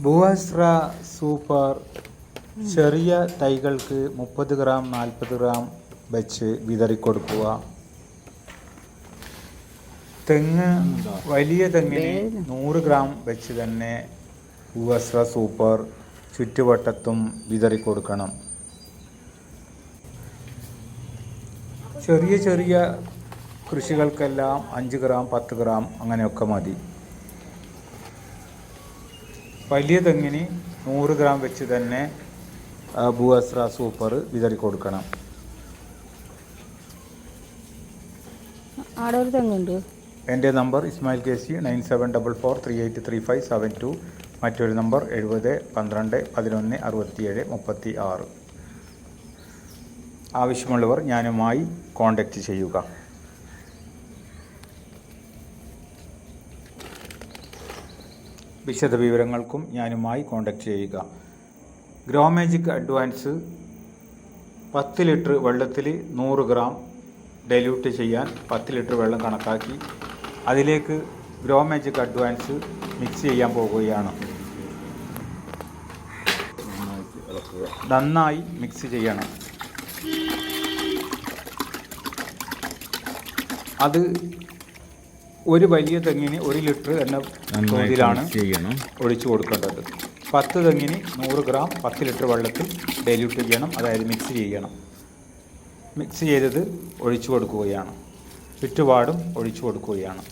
ഭൂവസ്ത്ര super ചെറിയ തൈകൾക്ക് മുപ്പത് gram നാൽപ്പത് ഗ്രാം വെച്ച് വിതറിക്കൊടുക്കുക. തെങ്ങ് വലിയ തെങ്ങിന് നൂറ് ഗ്രാം വെച്ച് തന്നെ ഭൂവസ്ത്ര സൂപ്പർ ചുറ്റുവട്ടത്തും വിതറിക്കൊടുക്കണം. ചെറിയ ചെറിയ കൃഷികൾക്കെല്ലാം അഞ്ച് ഗ്രാം പത്ത് ഗ്രാം അങ്ങനെയൊക്കെ മതി. വലിയ തെങ്ങിന് നൂറ് ഗ്രാം വെച്ച് തന്നെ ഭൂവസ്ത്ര സൂപ്പർ വിതറി കൊടുക്കണം. ആടെ ഒരു തെങ്ങുണ്ട്. എന്റെ number Ismail K C nine seven double four three eight three five seven two. മറ്റൊരു നമ്പർ എഴുപത് പന്ത്രണ്ട് പതിനൊന്ന് അറുപത്തിയേഴ് മുപ്പത്തി ആറ്. ആവശ്യമുള്ളവർ ഞാനുമായി കോൺടാക്റ്റ് ചെയ്യുക. വിശദ വിവരങ്ങൾക്കും ഞാനുമായി കോൺടാക്റ്റ് ചെയ്യുക. ഗ്രോ മാജിക് അഡ്വാൻസ് പത്ത് ലിറ്റർ വെള്ളത്തിൽ നൂറ് ഗ്രാം ഡൈല്യൂട്ട് ചെയ്യാൻ പത്ത് ലിറ്റർ വെള്ളം കണക്കാക്കി. അതിലേക്ക് ഗ്രോ മാജിക് അഡ്വാൻസ് മിക്സ് ചെയ്യാൻ പോവുകയാണ് നന്നായി മിക്സ് ചെയ്യണം. അത് ഒരു വലിയ തെങ്ങിന് ഒരു ലിറ്റർ എന്ന തോതിലാണ് ചെയ്യണം. ഒഴിച്ചു കൊടുക്കേണ്ടത്. പത്ത് തെങ്ങിന് നൂറ് ഗ്രാം പത്ത് ലിറ്റർ വെള്ളത്തിൽ ഡൈല്യൂട്ട് ചെയ്യണം. അതായത് മിക്സ് ചെയ്യണം. മിക്സ് ചെയ്തത് ഒഴിച്ചു കൊടുക്കുകയാണ്. ചുറ്റുപാടും ഒഴിച്ചു കൊടുക്കുകയാണ്.